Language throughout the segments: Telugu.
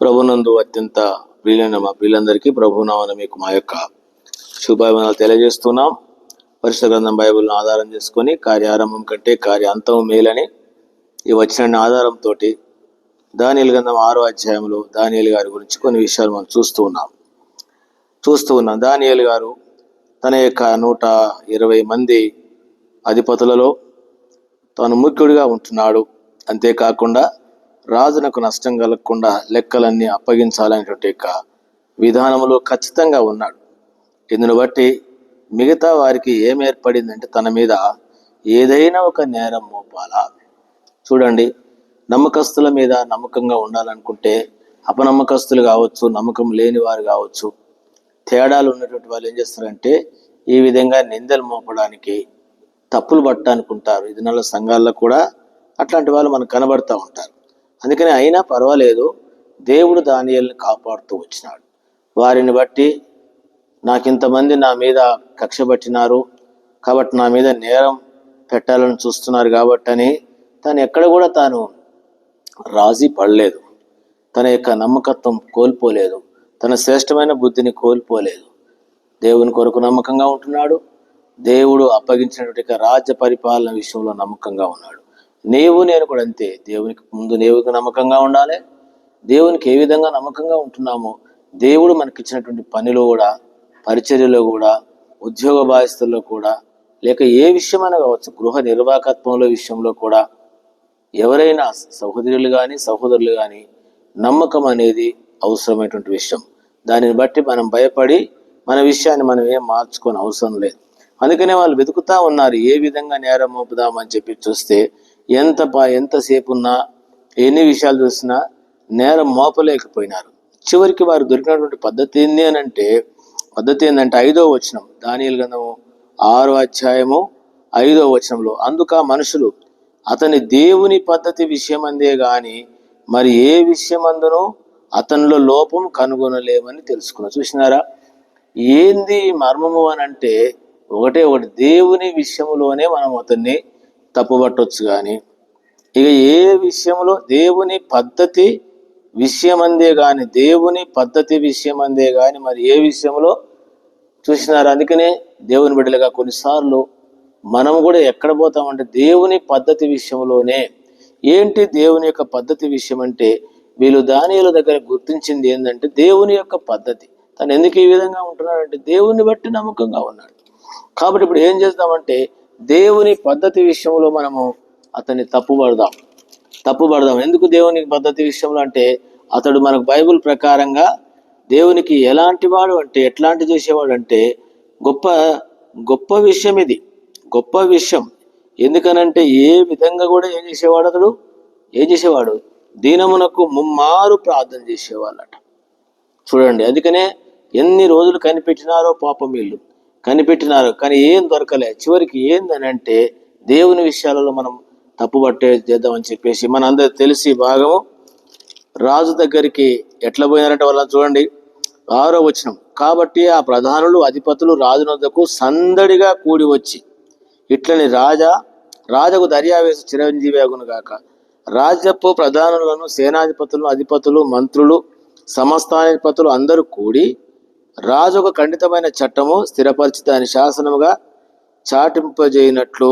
ప్రభునందు అత్యంత ప్రియులైన మా ప్రియులందరికీ ప్రభునామన మీకు మా యొక్క శుభాభిమానాలు తెలియజేస్తున్నాం. పరిశుద్ధ గ్రంథం బైబిల్ను ఆధారం చేసుకొని కార్యారంభం కంటే కార్యాంతం మేలని ఈ వచ్చిన ఆధారంతో దానియలు గ్రంథం ఆరో అధ్యాయంలో దానియలు గారి గురించి కొన్ని విషయాలు మనం చూస్తూ ఉన్నాం. చూస్తూ ఉన్నాం. దానియలు గారు తన యొక్క నూట ఇరవై మంది అధిపతులలో తాను ముఖ్యుడిగా ఉంటున్నాడు. అంతేకాకుండా రాజునకు నష్టం కలగకుండా లెక్కలన్నీ అప్పగించాలనేటువంటి యొక్క విధానంలో ఖచ్చితంగా ఉన్నాడు. ఇందును బట్టి మిగతా వారికి ఏం ఏర్పడిందంటే తన మీద ఏదైనా ఒక నేరం మోపాలా. చూడండి నమ్మకస్తుల మీద నమ్మకంగా ఉండాలనుకుంటే అపనమ్మకస్తులు కావచ్చు నమ్మకం లేని వారు కావచ్చు తేడాలు ఉన్నటువంటి వాళ్ళు ఏం చేస్తారంటే ఈ విధంగా నిందలు మోపడానికి తప్పులు పట్టాలనుకుంటారు ఇది నెల సంఘాల్లో కూడా అట్లాంటి వాళ్ళు మనకు కనబడుతూ ఉంటారు. అందుకని అయినా పర్వాలేదు దేవుడు దానియల్ని కాపాడుతూ వచ్చినాడు. వారిని బట్టి నాకు ఇంతమంది నా మీద కక్ష పట్టినారు కాబట్టి నా మీద నేరం పెట్టాలని చూస్తున్నారు కాబట్టి అని తను ఎక్కడ కూడా తాను రాజీ పడలేదు. తన యొక్క నమ్మకత్వం కోల్పోలేదు. తన శ్రేష్టమైన బుద్ధిని కోల్పోలేదు. దేవుని కొరకు నమ్మకంగా ఉంటున్నాడు. దేవుడు అప్పగించినటువంటి రాజ్య పరిపాలన విషయంలో నమ్మకంగా ఉన్నాడు. నీవు నేను కూడా అంతే. దేవునికి ముందు నీవుకి నమ్మకంగా ఉండాలి. దేవునికి ఏ విధంగా నమ్మకంగా ఉంటున్నామో దేవుడు మనకిచ్చినటువంటి పనిలో కూడా పరిచర్యలో కూడా ఉద్యోగ బాధ్యతల్లో కూడా లేక ఏ విషయమైనా కావచ్చు గృహ నిర్వాహకత్వంలో విషయంలో కూడా ఎవరైనా సహోదరులు కానీ సహోదరులు కానీ నమ్మకం అనేది అవసరమైనటువంటి విషయం. దానిని బట్టి మనం భయపడి మన విషయాన్ని మనం ఏం మార్చుకొని అవసరం లేదు. అందుకనే వాళ్ళు వెతుకుతా ఉన్నారు ఏ విధంగా నేరం మోపుదామని చెప్పి చూస్తే ఎంత పా ఎంతసేపు ఉన్నా ఎన్ని విషయాలు చూసినా నేరం మోపలేకపోయినారు. చివరికి వారు దొరికినటువంటి పద్ధతి ఏంది అని అంటే పద్ధతి ఏంటంటే ఐదో వచనం. దానియలు గంధము ఆరో అధ్యాయము ఐదో వచనంలో అందుక మనుషులు అతని దేవుని పద్ధతి విషయమందే గాని మరి ఏ విషయమందునో అతనిలో లోపం కనుగొనలేమని తెలుసుకున్నా చూసినారా? ఏంది మర్మము అని అంటే ఒకటే ఒకటి దేవుని విషయంలోనే మనం అతన్ని తప్పుపట్టవచ్చు కానీ. ఇక ఏ విషయంలో దేవుని పద్ధతి విషయమందే కానీ దేవుని పద్ధతి విషయమందే కానీ మరి ఏ విషయంలో చూసినారు అందుకనే దేవుని బిడ్డలుగా కొన్నిసార్లు మనం కూడా ఎక్కడ పోతామంటే దేవుని పద్ధతి విషయంలోనే. ఏంటి దేవుని యొక్క పద్ధతి విషయం అంటే వీళ్ళు దానియుల దగ్గర గుర్తించింది ఏంటంటే దేవుని యొక్క పద్ధతి. తను ఎందుకు ఈ విధంగా ఉంటున్నాడంటే దేవుని బట్టి నమ్మకంగా ఉన్నాడు. కాబట్టి ఇప్పుడు ఏం చేద్దామంటే దేవుని పద్ధతి విషయంలో మనము అతన్ని తప్పుపడదాం తప్పుపడదాం ఎందుకు దేవుని పద్ధతి విషయంలో అంటే అతడు మనకు బైబిల్ ప్రకారంగా దేవునికి ఎలాంటి వాడు అంటే ఎట్లాంటి చేసేవాడు అంటే గొప్ప గొప్ప విషయం ఇది. గొప్ప విషయం. ఎందుకనంటే ఏ విధంగా కూడా ఏం చేసేవాడు అతడు? ఏం చేసేవాడు? దీనమునకు ముమ్మారు ప్రార్థన చేసేవాళ్ళట. చూడండి అందుకనే ఎన్ని రోజులు కనిపెట్టినారో పాపం వీళ్ళు. కనిపెట్టినారు. కానీ ఏం దొరకలే. చివరికి ఏందని అంటే దేవుని విషయాలలో మనం తప్పుబట్టే చేద్దామని చెప్పేసి మన అందరు తెలిసి భాగము రాజు దగ్గరికి ఎట్లా పోయినారంటే వాళ్ళని చూడండి. ఆరో వచనం. కాబట్టి ఆ ప్రధానులు అధిపతులు రాజు సందడిగా కూడి వచ్చి ఇట్లని రాజా రాజకు దర్యావేసి చిరంజీవి అగును గాక. రాజ్యపు ప్రధానులను సేనాధిపతులను అధిపతులు మంత్రులు సమస్తాధిపతులు అందరూ కూడి రాజు ఒక ఖండితమైన చట్టము స్థిరపరిచి దాని శాసనముగా చాటింపజేయనట్లు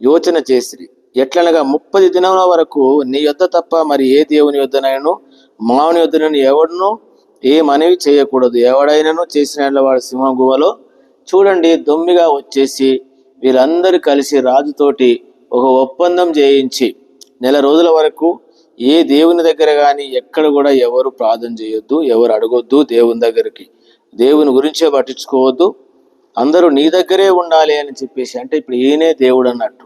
యోచన చేసిరి. ఎట్లనగా ముప్పది దినముల వరకు నీ యొద్ద తప్ప మరి ఏ దేవుని యొద్దనైనను మావుని యొద్దనను ఎవడును ఏ మనవి చేయకూడదు. ఎవడైనను చేసిన వాడు సింహం గుహలో చూడండి దొమ్మిగా వచ్చేసి వీరందరూ కలిసి రాజుతోటి ఒక ఒప్పందం చేయించి నెల రోజుల వరకు ఏ దేవుని దగ్గర కానీ ఎక్కడ కూడా ఎవరు ప్రార్థన చేయొద్దు ఎవరు అడగొద్దు దేవుని దగ్గరికి. దేవుని గురించే పట్టించుకోవద్దు. అందరూ నీ దగ్గరే ఉండాలి అని చెప్పేసి అంటే ఇప్పుడు ఈయనే దేవుడు అన్నట్టు.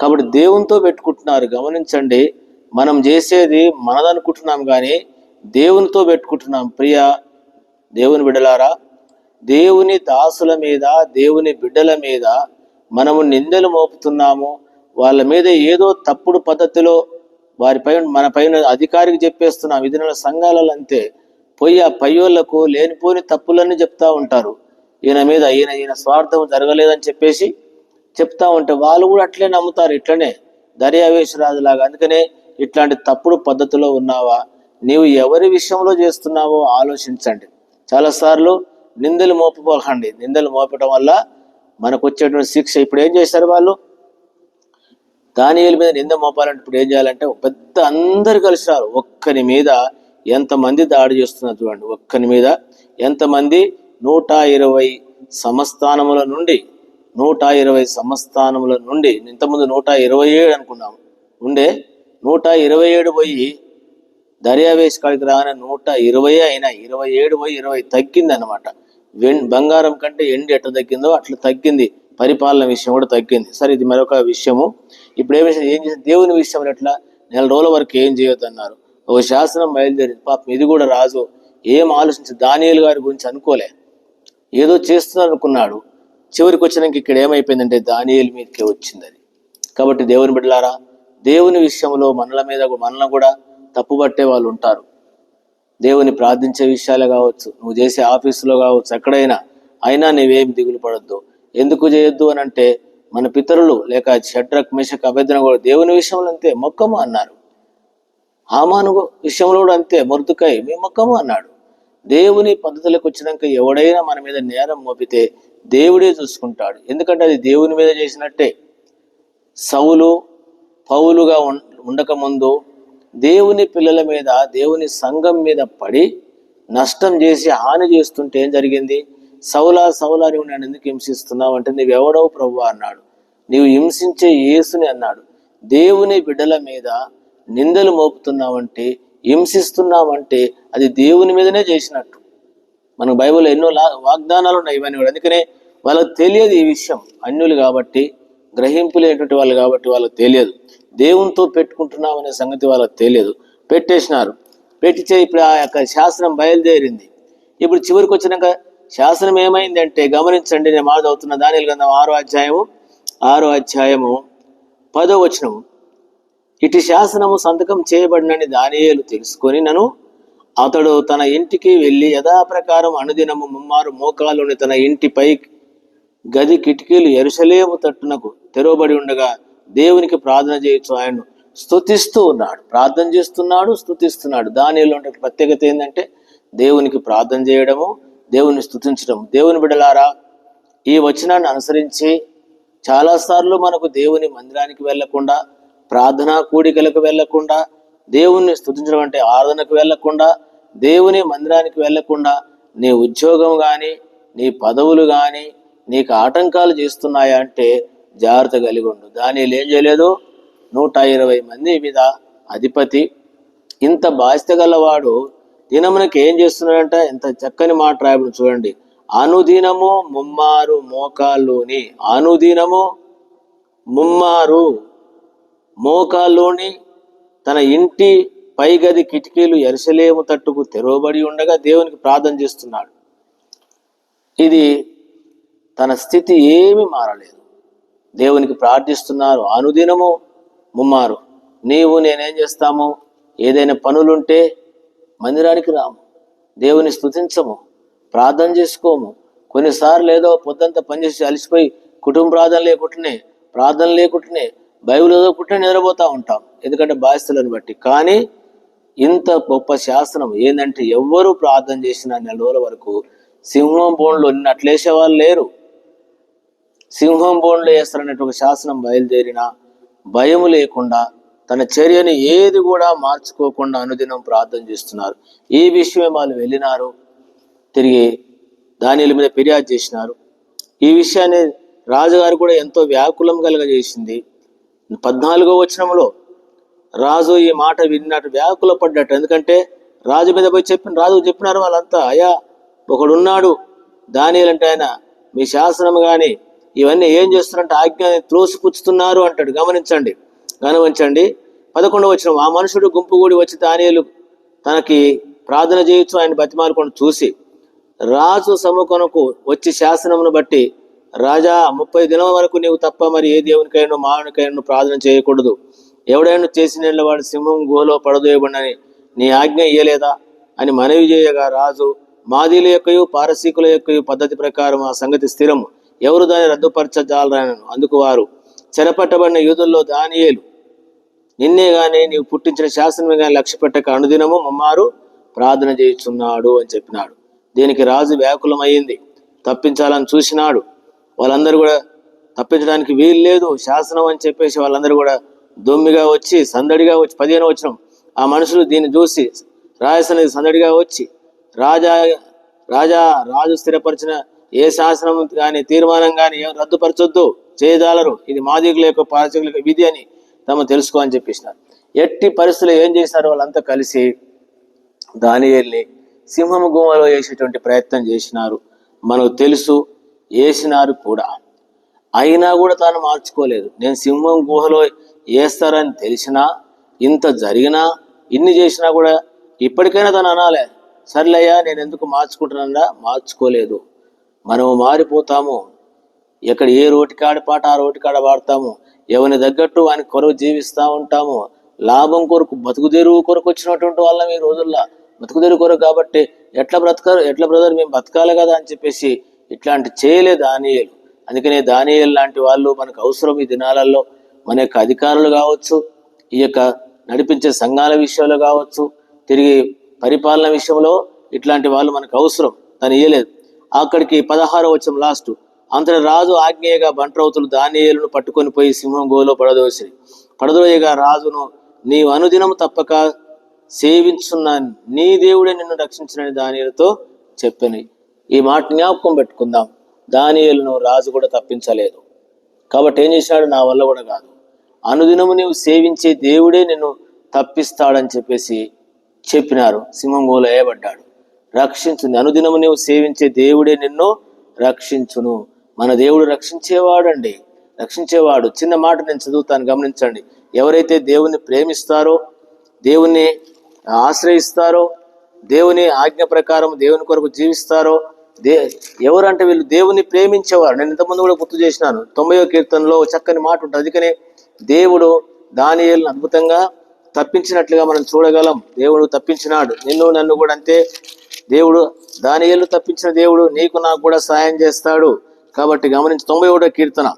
కాబట్టి దేవునితో పెట్టుకుంటున్నారు. గమనించండి మనం చేసేది మనదనుకుంటున్నాం కానీ దేవునితో పెట్టుకుంటున్నాం. ప్రియ దేవుని బిడ్డలారా దేవుని దాసుల మీద దేవుని బిడ్డల మీద మనము నిందలు మోపుతున్నాము. వాళ్ళ మీద ఏదో తప్పుడు పద్ధతిలో వారిపై మన పైన అధికారికి చెప్పేస్తున్నాం. ఇది నెల సంఘాలలో అంతే. పోయి ఆ పయ్యోళ్ళకు లేనిపోని తప్పులన్నీ చెప్తా ఉంటారు. ఈయన మీద ఈయన ఈయన స్వార్థం జరగలేదని చెప్పేసి చెప్తా ఉంటే వాళ్ళు కూడా అట్లే నమ్ముతారు ఇట్లనే దర్యావేశరాజులాగా. అందుకనే ఇట్లాంటి తప్పుడు పద్ధతిలో ఉన్నావా? నీవు ఎవరి విషయంలో చేస్తున్నావో ఆలోచించండి. చాలాసార్లు నిందలు మోపబోకండి నిందలు మోపటం వల్ల మనకు వచ్చేటువంటి శిక్ష ఇప్పుడు ఏం చేశారు వాళ్ళు? దానియుల మీద నింద మోపాలంటే ఇప్పుడు ఏం చేయాలంటే పెద్ద అందరు కలిసినారు. ఒక్కని మీద ఎంతమంది దాడి చేస్తున్నారు చూడండి ఒక్కని మీద. ఎంతమంది? నూట ఇరవై సంస్థానముల నుండి నూట ఇరవై సంస్థానముల నుండి ఇంతకుముందు నూట ఇరవై ఏడు అనుకున్నాము. ఉండే నూట ఇరవై ఏడు పోయి దర్యావేశ్ కాడికి రాగానే నూట ఇరవై అయినా ఇరవై ఏడు పోయి ఇరవై తగ్గింది అనమాట బంగారం కంటే ఎండి ఎట్లా తగ్గిందో అట్లా తగ్గింది. పరిపాలన విషయం కూడా తగ్గింది. సరే ఇది మరొక విషయము. ఇప్పుడు ఏం ఏం చేసి దేవుని విషయంలో ఎట్లా? నెల రోజుల వరకు ఏం చేయొద్దన్నారు. ఒక శాసనం బయలుదేరింది. పాపం ఇది కూడా రాజు ఏం ఆలోచించి దానియలు గారి గురించి అనుకోలే. ఏదో చేస్తున్నారు అనుకున్నాడు చివరికి వచ్చినాక ఇక్కడ ఏమైపోయిందంటే దానియేలు మీదకే వచ్చింది అది కాబట్టి దేవుని బిడ్డలారా దేవుని విషయంలో మనల మీద మనల్ని కూడా తప్పుపట్టే వాళ్ళు ఉంటారు. దేవుని ప్రార్థించే విషయాలే కావచ్చు నువ్వు చేసే ఆఫీసులో కావచ్చు ఎక్కడైనా అయినా నీవేం దిగులు పడొద్దు. ఎందుకు చేయొద్దు అని అంటే మన పితరులు లేక షడ్రక్ మిషక్ అభ్యర్థన కూడా దేవుని విషయంలో అంతే మొక్కము అన్నారు. హామాను విషయంలో కూడా అంతే మొరుతుకాయ మీ ముఖము అన్నాడు. దేవుని పద్ధతులకు వచ్చినాక ఎవడైనా మన మీద నేరం మోపితే దేవుడే చూసుకుంటాడు. ఎందుకంటే అది దేవుని మీద చేసినట్టే. సౌలు పౌలుగా ఉండకముందు దేవుని పిల్లల మీద దేవుని సంఘం మీద పడి నష్టం చేసి హాని చేస్తుంటే ఏం జరిగింది? సౌలా సౌలా నువ్వు నన్ను ఎందుకు హింసిస్తున్నావు? అంటే నీవెవడవు ప్రభు అన్నాడు. నీవు హింసించే యేసుని అన్నాడు. దేవుని బిడ్డల మీద నిందలు మోపుతున్నామంటే హింసిస్తున్నామంటే అది దేవుని మీదనే చేసినట్టు. మనకు బైబిల్లో ఎన్నో లా- వాగ్దానాలు ఉన్నాయి ఇవన్నీ కూడా. అందుకనే వాళ్ళకి తెలియదు ఈ విషయం. అన్యులు కాబట్టి గ్రహింపులేనటువంటి వాళ్ళు కాబట్టి వాళ్ళకి తెలియదు. దేవునితో పెట్టుకుంటున్నామనే సంగతి వాళ్ళకి తెలియదు. పెట్టేసినారు. పెట్టించే ఇప్పుడు ఆ యొక్క శాసనం బయలుదేరింది. ఇప్పుడు చివరికి వచ్చినాక శాసనం ఏమైందంటే గమనించండి నేను మాట అవుతున్న దాని కదా ఆరో అధ్యాయము ఆరో అధ్యాయము పదో వచనము. ఇటు శాసనము సంతకం చేయబడినని దానియేలు తెలుసుకొని నన్ను అతడు తన ఇంటికి వెళ్ళి యథాప్రకారం అనుదినము ముమ్మారు మోకాలుని తన ఇంటిపై గది కిటికీలు ఎరుసలేము తట్టునకు తెరవబడి ఉండగా దేవునికి ప్రార్థన చేయొచ్చు ఆయన స్తుతిస్తూ ఉన్నాడు. ప్రార్థన చేస్తున్నాడు స్తుతిస్తున్నాడు. దానిలో ఉండే ప్రత్యేకత ఏంటంటే దేవునికి ప్రార్థన చేయడము దేవుని స్థుతించడం దేవుని బిడలారా ఈ వచనాన్ని అనుసరించి చాలాసార్లు మనకు దేవుని మందిరానికి వెళ్ళకుండా ప్రార్థనా కూడికలకు వెళ్ళకుండా దేవుణ్ణి స్థుతించడం అంటే ఆరాధనకు వెళ్ళకుండా దేవుని మందిరానికి వెళ్ళకుండా నీ ఉద్యోగం కానీ నీ పదవులు కానీ నీకు ఆటంకాలు చేస్తున్నాయా అంటే జాగ్రత్త కలిగి ఉండు. దాని ఏం చేయలేదు? నూట ఇరవై మంది మీద అధిపతి. ఇంత బాధ్యత గలవాడు దినమునకి ఏం చేస్తున్నాడంట? ఎంత చక్కని మాట రాయబడి చూడండి. అనుదినము ముమ్మారు మోకాల్లోని అనుదినము ముమ్మారు మోకాల్లోని తన ఇంటి పైగది కిటికీలు ఎరసలేము తట్టుకు తెరవబడి ఉండగా దేవునికి ప్రార్థన చేస్తున్నాడు. ఇది తన స్థితి ఏమీ మారలేదు. దేవునికి ప్రార్థిస్తున్నారు. అనుదినము ముమ్మారు. నీవు నేనేం చేస్తాము? ఏదైనా పనులుంటే మందిరానికి రాము. దేవుని స్తుతించము. ప్రార్థన చేసుకోము. కొన్నిసార్లు ఏదో పొద్దంతా పనిచేసి అలసిపోయి కుటుంబ ప్రార్థన లేకుండానే ప్రార్థన లేకుండానే బైబిల్ చదువుకుంటే నిద్రపోతూ ఉంటాం. ఎందుకంటే బాధ్యతలను బట్టి. కానీ ఇంత గొప్ప శాసనం ఏంటంటే ఎవ్వరూ ప్రార్థన చేసిన నెల రోజుల వరకు సింహం బోన్లో నిన్నట్లేసే వాళ్ళు లేరు. సింహం బోన్లో వేస్తారనేటువంటి ఒక శాసనం బయలుదేరిన భయం లేకుండా తన చర్యని ఏది కూడా మార్చుకోకుండా అనుదినం ప్రార్థన చేస్తున్నారు. ఈ విషయమే వాళ్ళు వెళ్ళినారు తిరిగి దానిల మీద ఫిర్యాదు చేసినారు. ఈ విషయాన్ని రాజుగారు కూడా ఎంతో వ్యాకులం కలగజేసింది. పద్నాలుగో వచనంలో రాజు ఈ మాట విన్నట్టు వ్యాకుల పడ్డట్టు. ఎందుకంటే రాజు మీద పోయి చెప్పిన రాజు చెప్పినారు వాళ్ళంతా అయ్యా ఒకడున్నాడు దానిలంటే ఆయన మీ శాసనం కానీ ఇవన్నీ ఏం చేస్తున్నారంటే ఆజ్ఞని త్రోసిపుచ్చుతున్నారు అంటాడు. గమనించండి గమనించండి. పదకొండవ వచ్చిన ఆ మనుషుడు గుంపు కూడి వచ్చి దానియలు తనకి ప్రార్థన చేయొచ్చు ఆయన బతిమాలుకొని చూసి రాజు సముఖనకు వచ్చి శాసనమును బట్టి రాజా ముప్పై దినం వరకు నీవు తప్ప మరి ఏ దేవునికైనా మానవునికైనా ప్రార్థన చేయకూడదు. ఎవడైనా చేసిన వాడు సింహం గోలో పడదోయబడినని నీ ఆజ్ఞ ఇయ్యలేదా? అని మనవి చేయగా రాజు మాదీల యొక్కయు పారసీకుల యొక్కయు పద్ధతి ప్రకారం ఆ సంగతి స్థిరము. ఎవరు దాన్ని రద్దుపరచజాలరాను అందుకు వారు చెరపట్టబడిన యూదుల్లో దానియేలు నిన్నే గాని నీవు పుట్టించిన శాసనమే కానీ లక్ష్య పెట్టక అనుదినము మమ్మారు ప్రార్థన చేయుచున్నాడు అని చెప్పినాడు. దీనికి రాజు వ్యాకులమైంది తప్పించాలని చూసినాడు. వాళ్ళందరూ కూడా తప్పించడానికి వీలు లేదు శాసనం అని చెప్పేసి వాళ్ళందరూ కూడా దొమ్మిగా వచ్చి సందడిగా వచ్చి పదిహేను వచ్చిన ఆ మనుషులు దీన్ని చూసి రాయసనది సందడిగా వచ్చి రాజా రాజా రాజు స్థిరపరిచిన ఏ శాసనం కానీ తీర్మానం కానీ రద్దుపరచొద్దు చేయజాలరు ఇది మాదికుల యొక్క పాచకుల యొక్క విధి అని తమ తెలుసుకో అని చెప్పేసినారు. ఎట్టి పరిస్థితులు ఏం చేశారు వాళ్ళంతా కలిసి దానియేల్ని సింహము గుమ్మలో వేసేటువంటి ప్రయత్నం చేసినారు. మనకు తెలుసు వేసినారు కూడా. అయినా కూడా తాను మార్చుకోలేదు. నేను సింహం గుహలో వేస్తారని తెలిసినా ఇంత జరిగినా ఇన్ని చేసినా కూడా ఇప్పటికైనా తను అనాలే. సర్లేయ్యా నేను ఎందుకు మార్చుకుంటున్నా మార్చుకోలేదు. మనము మారిపోతాము. ఎక్కడ ఏ రోటికాడ పాట ఆ రోటికాడ పాడతాము. ఎవరిని తగ్గట్టు వాని కొరకు జీవిస్తూ ఉంటాము. లాభం కొరకు బతుకుదెరువు కొరకు వచ్చినటువంటి వాళ్ళం ఈ రోజుల్లో. బతుకుదెరువు కొరకు కాబట్టి ఎట్లా బ్రతకారు? ఎట్లా బ్రదర్ మేము బతకాలి కదా అని చెప్పేసి ఇట్లాంటి చేయలే దానియలు. అందుకనే దానియలు లాంటి వాళ్ళు మనకు అవసరం ఈ దినాలలో మన యొక్క అధికారులు కావచ్చు ఈ యొక్క నడిపించే సంఘాల విషయంలో కావచ్చు తిరిగి పరిపాలన విషయంలో ఇట్లాంటి వాళ్ళు మనకు అవసరం. దాని ఇయ్యలేదు. అక్కడికి పదహారో వచ్చం లాస్ట్. అంతటి రాజు ఆజ్ఞేయగా బంట్రౌతులు దానియేలును పట్టుకొని పోయి సింహం గోలో పడదోసి పడదోయగా రాజును నీవు అనుదినం తప్పక సేవించున్న నీ దేవుడే నిన్ను రక్షించినని దానిలతో చెప్పని ఈ మాట జ్ఞాపకం పెట్టుకుందాం. దానియలను రాజు కూడా తప్పించలేదు. కాబట్టి ఏం చేశాడు? నా వల్ల కూడా కాదు. అనుదినము నీవు సేవించే దేవుడే నిన్ను తప్పిస్తాడని చెప్పేసి చెప్పినారు. సింహం గోలో వేయబడ్డాడు. రక్షించుంది. అనుదినము నీవు సేవించే దేవుడే నిన్ను రక్షించును. మన దేవుడు రక్షించేవాడండి. రక్షించేవాడు. చిన్న మాట నేను చదువుతాను. గమనించండి. ఎవరైతే దేవుని ప్రేమిస్తారో దేవుని ఆశ్రయిస్తారో దేవుని ఆజ్ఞ ప్రకారం దేవుని కొరకు జీవిస్తారో దే ఎవరంటే వీళ్ళు దేవుని ప్రేమించేవారు. నేను ఇంతకుముందు కూడా గుర్తు చేసినాను. తొంభయో కీర్తనలో చక్కని మాట ఉంటుంది. అందుకనే దేవుడు దానియల్ని అద్భుతంగా తప్పించినట్లుగా మనం చూడగలం. దేవుడు తప్పించినాడు. నిన్ను నన్ను కూడా అంతే. దేవుడు దానియేలు తప్పించిన దేవుడు నీకు నాకు కూడా సాయం చేస్తాడు. కాబట్టి గమనించి తొంభై ఒకటో కీర్తన.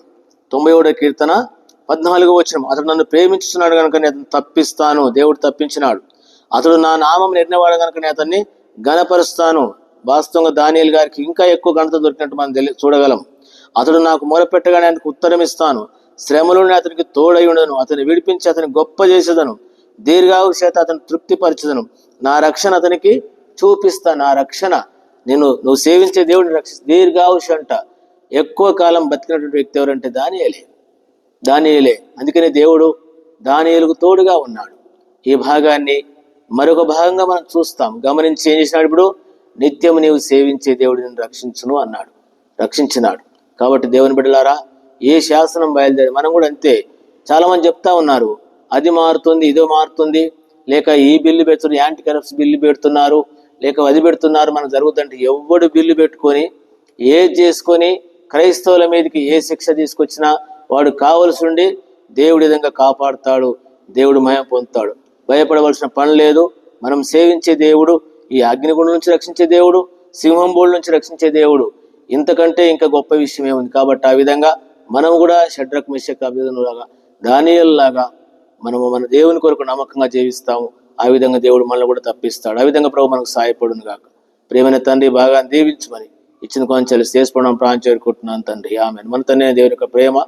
తొంభై ఒకటో కీర్తన పద్నాలుగో వచ్చిన అతడు నన్ను ప్రేమించుతున్నాడు కనుక నేను అతను తప్పిస్తాను. దేవుడు తప్పించినాడు. అతడు నా నామం నిర్ణయవాడు కనుక నేను అతన్ని గణపరుస్తాను. వాస్తవంగా దానియల్ గారికి ఇంకా ఎక్కువ ఘనత దొరికినట్టు మనం తెలి చూడగలం. అతడు నాకు మొరపెట్టగానే ఆయనకు ఉత్తరం ఇస్తాను శ్రమలోనే అతనికి తోడై ఉండను. అతని విడిపించి అతని గొప్ప చేసేదను. దీర్ఘావు చేత అతను తృప్తిపరచదను. నా రక్షణ అతనికి చూపిస్తా నా రక్షణ. నేను నువ్వు సేవించే దేవుడిని రక్షి దీర్ఘావుష అంట ఎక్కువ కాలం బతికినటువంటి వ్యక్తి ఎవరంటే దానియలే. దానియలే. అందుకనే దేవుడు దానియలకు తోడుగా ఉన్నాడు. ఈ భాగాన్ని మరొక భాగంగా మనం చూస్తాం. గమనించి ఏం చేసినాడు ఇప్పుడు? నిత్యం నీవు సేవించే దేవుడిని రక్షించును అన్నాడు. రక్షించినాడు. కాబట్టి దేవుని బిడ్డలారా ఏ శాసనం బయలుదేరి మనం కూడా అంతే. చాలామంది చెప్తా ఉన్నారు అది మారుతుంది ఇదో మారుతుంది. లేక ఈ బిల్లు పెడుతున్నారు యాంటీ కరప్షన్ బిల్లు పెడుతున్నారు లేక అది పెడుతున్నారు మనం జరుగుతుంటే ఎవడు బిల్లు పెట్టుకొని ఏది చేసుకొని క్రైస్తవుల మీదకి ఏ శిక్ష తీసుకొచ్చినా వాడు కావలసి ఉండి దేవుడి విధంగా కాపాడుతాడు దేవుడు మయం పొందుతాడు. భయపడవలసిన పని లేదు మనం సేవించే దేవుడు ఈ అగ్నిగుండం నుంచి రక్షించే దేవుడు సింహం బోల్ నుంచి రక్షించే దేవుడు. ఇంతకంటే ఇంకా గొప్ప విషయం ఏముంది కాబట్టి ఆ విధంగా మనం కూడా షడ్రక్ మిషక్ అభిధనులాగా దానియల్లాగా మనము మన దేవుని కొరకు నమ్మకంగా జీవిస్తాము. ఆ విధంగా దేవుడు మనల్ని కూడా తప్పిస్తాడు. ఆ విధంగా ప్రభు మనకు సహాయపడును గాక. ప్రేమైన తండ్రి బాగా దీవించమని ఇచ్చిన కొంచెం చేసుకోవడం ప్రాణం చేరుకుంటున్నాను తండ్రి. ఆమె మన తండ్రి దేవుని యొక్క ప్రేమ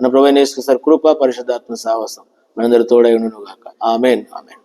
మన ప్రభు సార్ కృప పరిశుద్ధాత్మ సాహసం మనందరూ తోడై ఉండును గాక. ఆమెన్. ఆమెన్.